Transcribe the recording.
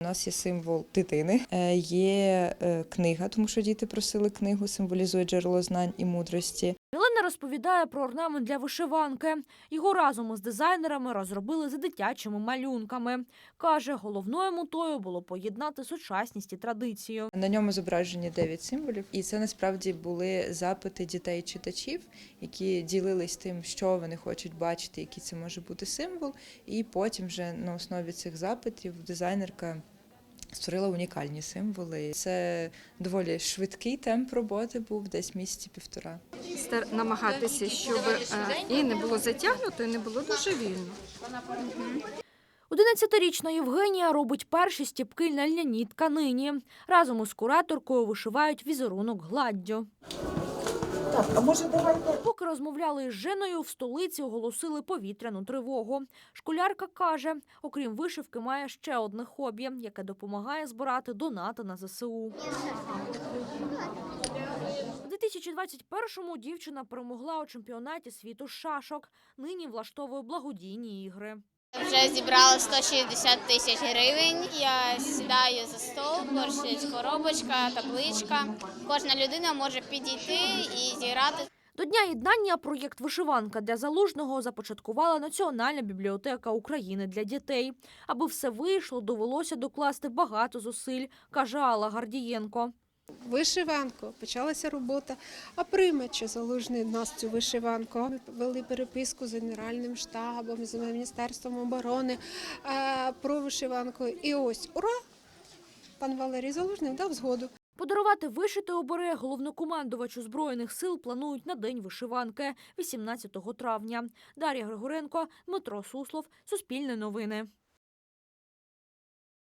У нас є символ дитини, е, є е, книга, тому що діти просили книгу, символізує джерело знань і мудрості. Єлена розповідає про орнамент для вишиванки. Його разом із дизайнерами розробили за дитячими малюнками. Каже, головною метою було поєднати сучасність і традицію. На ньому зображені дев'ять символів, і це насправді були запити дітей-читачів, які ділились тим, що вони хочуть бачити, який це може бути символ. І потім, вже на основі цих запитів, дизайнерка створила унікальні символи. Це доволі швидкий темп роботи був, десь місяці півтора. стар- намагатися, щоб е, і не було затягнуто, і не було дуже вільно. 11-річна Євгенія робить перші стіпки на льняній тканині. Разом із кураторкою вишивають візерунок гладдю. Поки розмовляли із Женою, в столиці оголосили повітряну тривогу. Школярка каже, окрім вишивки, має ще одне хобі, яке допомагає збирати донати на ЗСУ. У 2021-му дівчина перемогла у чемпіонаті світу з шашок. Нині влаштовує благодійні ігри. Вже зібрала 160 тисяч гривень. Я сідаю за стол, борщ коробочка, табличка. Кожна людина може підійти і зіграти. До Дня єднання проєкт Вишиванка для залужного започаткувала Національна бібліотека України для дітей. Аби все вийшло, довелося докласти багато зусиль, каже Алла Гардієнко. вишиванку. Почалася робота. А приймачі залужний в нас цю вишиванку. Ми вели переписку з Генеральним штабом, з Міністерством оборони е, про вишиванку. І ось ура! Пан Валерій Залужний дав згоду. Подарувати вишити оберег головнокомандувачу збройних сил планують на день вишиванки 18 травня. Дар'я Григоренко, Дмитро Суслов, Суспільне новини.